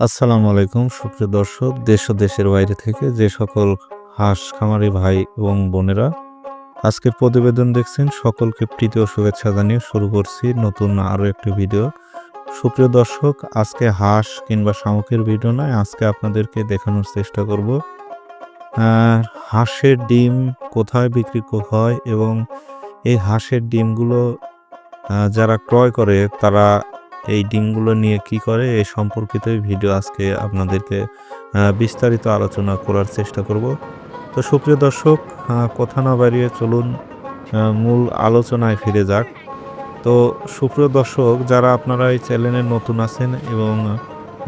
আসসালামু আলাইকুম, সুপ্রিয় দর্শক, দেশ ও দেশের বাইরে থেকে যে সকল হাঁস খামারি ভাই এবং বোনেরা আজকের প্রতিবেদন দেখছেন, সকলকে প্রীতি ও শুভেচ্ছা জানিয়ে শুরু করছি নতুন আরও একটি ভিডিও। সুপ্রিয় দর্শক, আজকে হাঁস কিংবা শামুকের ভিডিও নয়, আজকে আপনাদেরকে দেখানোর চেষ্টা করব। হাঁসের ডিম কোথায় বিক্রি হয় এবং এই হাঁসের ডিমগুলো যারা ক্রয় করে, তারা এই ডিমগুলো নিয়ে কি করে এই সম্পর্কিত ভিডিও আজকে আপনাদেরকে বিস্তারিত আলোচনা করার চেষ্টা করব। তো সুপ্রিয় দর্শক কথা না বাড়িয়ে চলুন মূল আলোচনায় ফিরে যাক। তো সুপ্রিয় দর্শক, যারা আপনারা এই চ্যানেলে নতুন আছেন এবং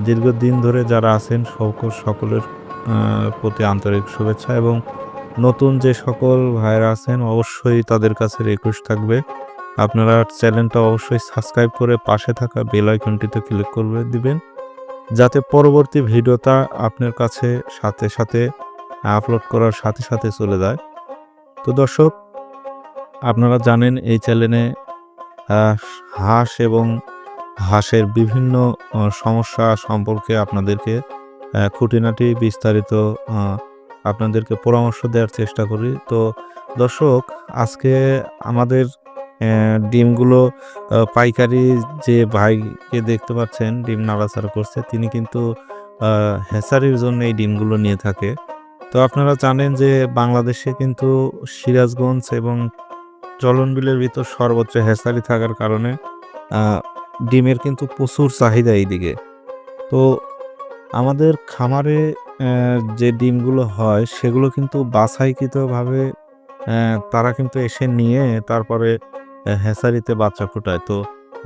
দীর্ঘদিন ধরে যারা আছেন সকল সকলের প্রতি আন্তরিক শুভেচ্ছা এবং নতুন যে সকল ভাইরা আছেন, অবশ্যই তাদের কাছে রিকোয়েস্ট থাকবে। আপনারা চ্যানেলটা অবশ্যই সাবস্ক্রাইব করে পাশে থাকা বেল আইকনটিতে ক্লিক করে দিবেন, যাতে পরবর্তী ভিডিওটা আপনার কাছে সাথে সাথে আপলোড করার সাথে সাথে চলে যায়। তো দর্শক, আপনারা জানেন এই চ্যানেলে হাঁস এবং হাঁসের বিভিন্ন সমস্যা সম্পর্কে আপনাদেরকে খুঁটিনাটি বিস্তারিত আপনাদেরকে পরামর্শ দেওয়ার চেষ্টা করি। তো দর্শক, আজকে আমাদের ডিমগুলো পাইকারি যে ভাইকে দেখতে পাচ্ছেন, ডিম নাড়াচাড়া করছে, তিনি কিন্তু হেসারির জন্য এই ডিমগুলো নিয়ে থাকে। তো আপনারা জানেন যে বাংলাদেশে কিন্তু সিরাজগঞ্জ এবং চলনবিলের ভিতর সর্বোচ্চ হেসারি থাকার কারণে ডিমের কিন্তু প্রচুর চাহিদা এইদিকে। তো আমাদের খামারে যে ডিমগুলো হয়, সেগুলো কিন্তু বাছাইকৃতভাবে তারা কিন্তু এসে নিয়ে তারপরে হ্যাচারিতে বাচ্চা ফোটায়। তো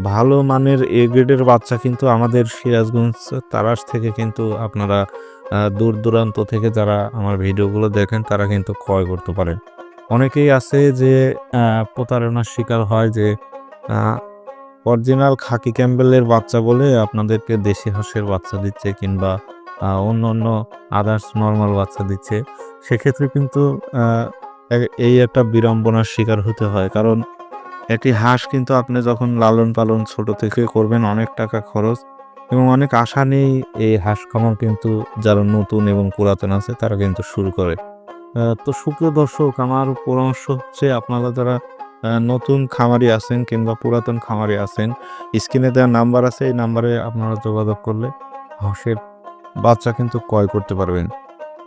ভালো মানের এ গ্রেডের বাচ্চা কিন্তু আমাদের সিরাজগঞ্জ তারাস থেকে কিন্তু আপনারা দূর দূরান্ত থেকে যারা আমার ভিডিওগুলো দেখেন, তারা কিন্তু ক্রয় করতে পারেন। অনেকেই আছে যে প্রতারণার শিকার হয় যে অরিজিনাল খাকি ক্যাম্বেলের বাচ্চা বলে আপনাদেরকে দেশি হাঁসের বাচ্চা দিচ্ছে কিংবা অন্য অন্য আদার্স নর্মাল বাচ্চা দিচ্ছে। সেক্ষেত্রে কিন্তু এই একটা বিড়ম্বনার শিকার হতে হয়। কারণ একটি হাঁস কিন্তু আপনি যখন লালন পালন ছোট থেকে করবেন অনেক টাকা খরচ এবং অনেক আশা নেই এই হাঁস খামার কিন্তু যারা নতুন এবং পুরাতন আছে, তারা কিন্তু শুরু করে। তো সুপ্রিয় দর্শক, আমার পরামর্শ হচ্ছে আপনারা যারা নতুন খামারি আছেন কিংবা পুরাতন খামারি আছেন, স্ক্রিনে দেওয়া নাম্বার আছে, এই নাম্বারে আপনারা যোগাযোগ করলে হাঁসের বাচ্চা কিন্তু ক্রয় করতে পারবেন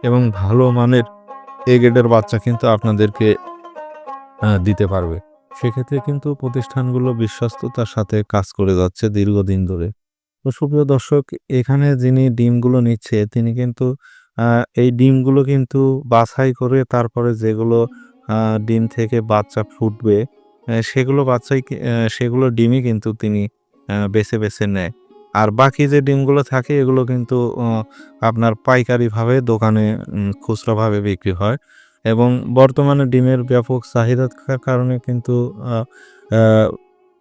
এবং ভালো মানের এ গ্রেডের বাচ্চা কিন্তু আপনাদেরকে দিতে পারবে। সেক্ষেত্রে কিন্তু প্রতিষ্ঠানগুলো বিশ্বস্ততার সাথে কাজ করে যাচ্ছে দীর্ঘদিন ধরে। তো সুপ্রিয় দর্শক, এখানে যিনি ডিমগুলো নিচ্ছে, তিনি কিন্তু এই ডিমগুলো কিন্তু বাছাই করে তারপরে যেগুলো ডিম থেকে বাচ্চা ফুটবে সেগুলো বাচ্চাই সেগুলো ডিমই কিন্তু তিনি বেছে বেছে নেয়। আর বাকি যে ডিমগুলো থাকে, এগুলো কিন্তু আপনার পাইকারিভাবে দোকানে খুচরাভাবে বিক্রি হয়। এবং বর্তমানে ডিমের ব্যাপক চাহিদা থাকার কারণে কিন্তু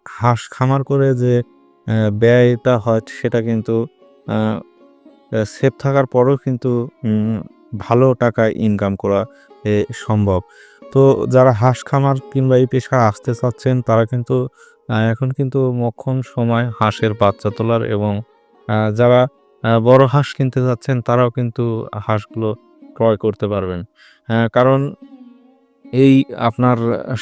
হাঁস খামার করে যে ব্যয়টা হয় সেটা কিন্তু সেফ থাকার পরেও কিন্তু ভালো টাকা ইনকাম করা সম্ভব। তো যারা হাঁস খামার কিংবা এই পেশায় আসতে চাচ্ছেন, তারা কিন্তু এখন কিন্তু মক্ষণ সময় হাঁসের বাচ্চা তোলার এবং যারা বড় হাঁস কিনতে চাচ্ছেন, তারাও কিন্তু হাঁসগুলো ক্রয় করতে পারবেন। আহ, কারণ এই আপনার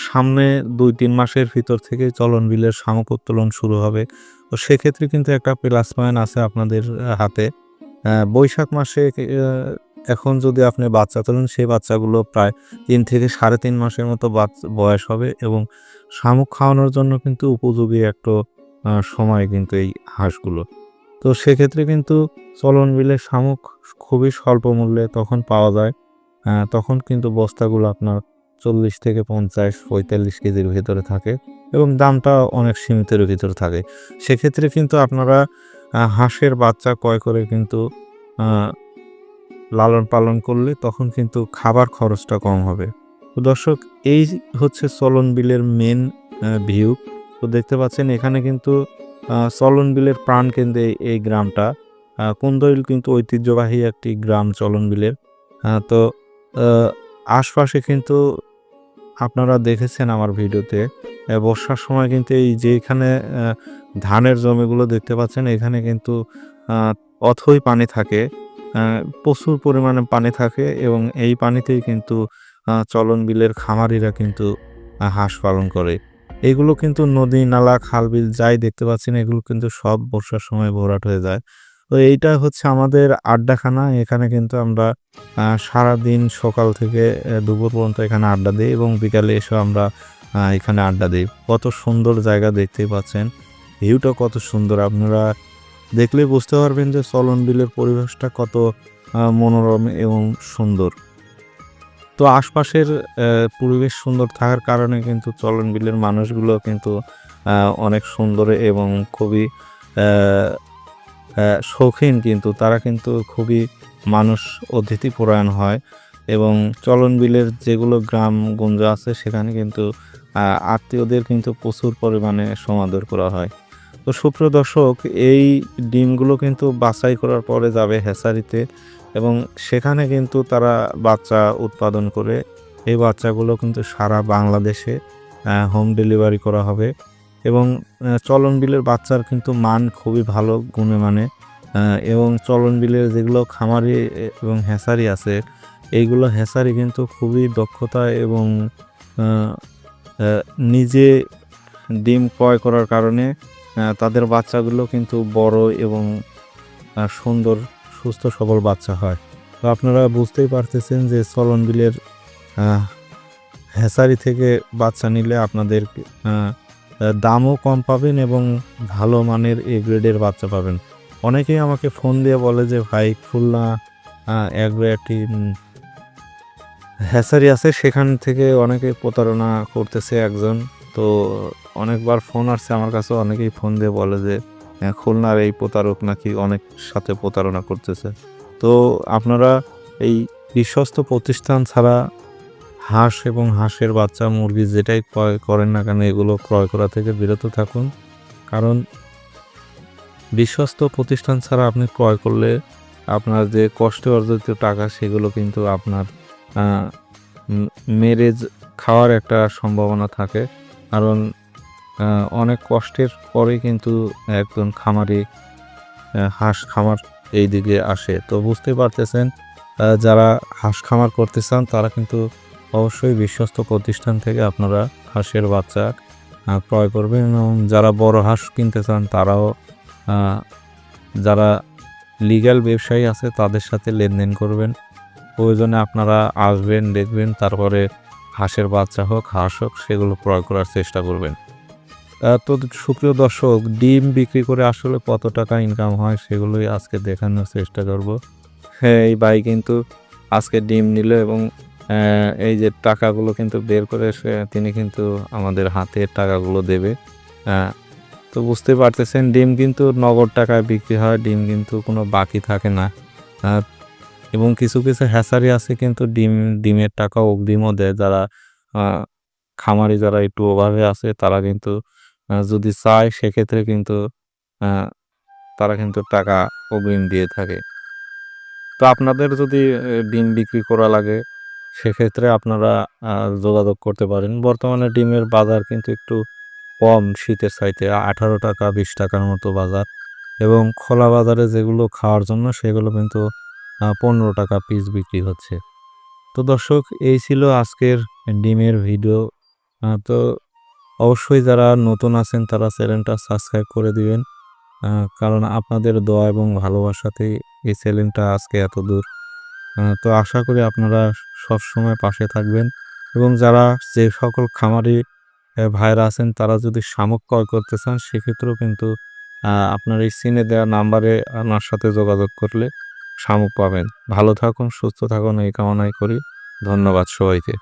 সামনে দুই তিন মাসের ভিতর থেকে চলন বিলের শামুক উত্তোলন শুরু হবে। তো সেক্ষেত্রে কিন্তু একটা প্লাস পয়েন্ট আছে আপনাদের হাতে। বৈশাখ মাসে এখন যদি আপনি বাচ্চা তোলেন সেই বাচ্চাগুলো প্রায় তিন থেকে সাড়ে তিন মাসের মতো বয়স হবে এবং শামুক খাওয়ানোর জন্য কিন্তু উপযোগী একটা সময় কিন্তু এই হাঁসগুলো। তো সেক্ষেত্রে কিন্তু চলন বিলের শামুক খুবই স্বল্প মূল্যে তখন পাওয়া যায়। তখন কিন্তু বস্তাগুলো আপনার চল্লিশ থেকে পঞ্চাশ, পঁয়তাল্লিশ কেজির ভিতরে থাকে এবং দামটা অনেক সীমিতের ভিতরে থাকে। সেক্ষেত্রে কিন্তু আপনারা হাঁসের বাচ্চা ক্রয় করে কিন্তু লালন পালন করলে তখন কিন্তু খাবার খরচটা কম হবে। তো দর্শক, এই হচ্ছে চলন বিলের মেন ভিউ তো দেখতে পাচ্ছেন এখানে কিন্তু আহ, চলন বিলের প্রাণ কেন্দ্রে এই গ্রামটা। কুন্দইল কিন্তু ঐতিহ্যবাহী একটি গ্রাম চলন বিলের তো আশপাশে কিন্তু আপনারা দেখেছেন আমার ভিডিওতে বর্ষার সময় কিন্তু এই যে এখানে ধানের জমিগুলো দেখতে পাচ্ছেন এখানে কিন্তু অথই পানি থাকে প্রচুর পরিমাণে পানি থাকে এবং এই পানিতেই কিন্তু চলন বিলের খামারিরা কিন্তু হাঁস পালন করে। এগুলো কিন্তু নদী নালা খাল বিল যাই দেখতে পাচ্ছেন এগুলো কিন্তু সব বর্ষার সময় ভরাট হয়ে যায়। তো এইটা হচ্ছে আমাদের আড্ডাখানা এখানে কিন্তু আমরা আহ, সারাদিন সকাল থেকে দুপুর পর্যন্ত এখানে আড্ডা দিই এবং বিকালে এসে আমরা এখানে আড্ডা দিই। কত সুন্দর জায়গা দেখতেই পাচ্ছেন ভিউটা কত সুন্দর। আপনারা দেখলেই বুঝতে পারবেন যে চলন বিলের পরিবেশটা কত মনোরম এবং সুন্দর। তো আশপাশের পরিবেশ সুন্দর থাকার কারণে কিন্তু চলন বিলের মানুষগুলো কিন্তু অনেক সুন্দর এবং খুবই শৌখিন কিন্তু। তারা কিন্তু খুবই মানুষ অতিথি পরায়ণ হয় এবং চলন বিলের যেগুলো গ্রাম গঞ্জ আছে সেখানে কিন্তু আত্মীয়দের কিন্তু প্রচুর পরিমাণে সমাদর করা হয়। তো সুপ্রিয় দর্শক, এই ডিমগুলো কিন্তু বাছাই করার পরে যাবে হেসারিতে। এবং সেখানে কিন্তু তারা বাচ্চা উৎপাদন করে। এই বাচ্চাগুলো কিন্তু সারা বাংলাদেশে হোম ডেলিভারি করা হবে এবং চলন বিলের বাচ্চার কিন্তু মান খুবই ভালো, গুণে মানে। এবং চলন বিলের যেগুলো খামারি এবং হেসারি আছে, এইগুলো হেসারি কিন্তু খুবই দক্ষতা এবং নিজে ডিম ক্রয় করার কারণে তাদের বাচ্চাগুলো কিন্তু বড় এবং সুন্দর সুস্থ সবল বাচ্চা হয়। তো আপনারা বুঝতেই পারতেছেন যে চলন বিলের থেকে বাচ্চা নিলে আপনাদের দামও কম পাবেন এবং ভালো মানের এ গ্রেডের বাচ্চা পাবেন। অনেকেই আমাকে ফোন দিয়ে বলে যে ভাই খুলনা এগ্রো একটি উম, আছে সেখান থেকে অনেকে প্রতারণা করতেছে একজন। তো অনেকবার ফোন আসছে আমার কাছে অনেকেই ফোন দিয়ে বলে যে খুলনার এই প্রতারক নাকি অনেক সাথে প্রতারণা করতেছে। তো আপনারা এই বিশ্বস্ত প্রতিষ্ঠান ছাড়া হাঁস এবং হাঁসের বাচ্চা মুরগি যেটাই ক্রয় করেন না কেন এগুলো ক্রয় করা থেকে বিরত থাকুন। কারণ বিশ্বস্ত প্রতিষ্ঠান ছাড়া আপনি ক্রয় করলে আপনার যে কষ্টে অর্জিত টাকা সেগুলো কিন্তু আপনার আহ, উম, মেরে খাওয়ার একটা সম্ভাবনা থাকে। কারণ অনেক কষ্টের পরে কিন্তু একজন খামারি হাঁস খামার এই দিকে আসে। তো বুঝতে পারতেছেন যারা হাঁস খামার করতে চান, তারা কিন্তু অবশ্যই বিশ্বস্ত প্রতিষ্ঠান থেকে আপনারা হাঁসের বাচ্চা ক্রয় করবেন এবং যারা বড় হাঁস কিনতে চান, তারাও যারা লিগ্যাল ব্যবসায়ী আছে, তাদের সাথে লেনদেন করবেন। প্রয়োজনে আপনারা আসবেন, দেখবেন, তারপরে হাঁসের বাচ্চা হোক, হাঁস হোক, সেগুলো ক্রয় করার চেষ্টা করবেন। তো সুপ্রিয় দর্শক, ডিম বিক্রি করে আসলে কত টাকা ইনকাম হয় সেগুলোই আজকে দেখানোর চেষ্টা করব। হ্যাঁ এই ভাই কিন্তু আজকে ডিম নিল এবং এই যে টাকাগুলো কিন্তু বের করে তিনি কিন্তু আমাদের হাতে টাকাগুলো দেবে। তো বুঝতে পারতেছেন, ডিম কিন্তু নগদ টাকায় বিক্রি হয়, ডিম কিন্তু কোনো বাকি থাকে না। এবং কিছু কিছু হ্যাসারি আছে কিন্তু ডিম, ডিমের টাকা অগ্রিমও দেয়। যারা খামারি যারা একটু ওভাবে আছে, তারা কিন্তু যদি চায় সেক্ষেত্রে কিন্তু তারা কিন্তু টাকা অগ্রিম দিয়ে থাকে। তো আপনাদের যদি ডিম বিক্রি করা লাগে, সেক্ষেত্রে আপনারা যোগাযোগ করতে পারেন। বর্তমানে ডিমের বাজার কিন্তু একটু কম শীতের চাইতে, আঠারো টাকা, বিশ টাকার মতো বাজার। এবং খোলা বাজারে যেগুলো খাওয়ার জন্য, সেগুলো কিন্তু পনেরো টাকা পিস বিক্রি হচ্ছে। তো দর্শক, এই ছিল আজকের ডিমের ভিডিও তো অবশ্যই যারা নতুন আছেন, তারা চ্যানেলটা সাবস্ক্রাইব করে দিবেন। কারণ আপনাদের দোয়া এবং ভালোবাসাতেই এই চ্যানেলটা আজকে এত দূর। তো আশা করি আপনারা সব সময় পাশে থাকবেন এবং যারা যে সকল খামারি ভাইরা আছেন, তারা যদি শামুক ক্রয় করতে চান, সেক্ষেত্রেও কিন্তু আপনার এই সিনে দেওয়া নাম্বারে আমার সাথে যোগাযোগ করলে শামুক পাবেন। ভালো থাকুন, সুস্থ থাকুন, এই কামনাই করি। ধন্যবাদ সবাইকে।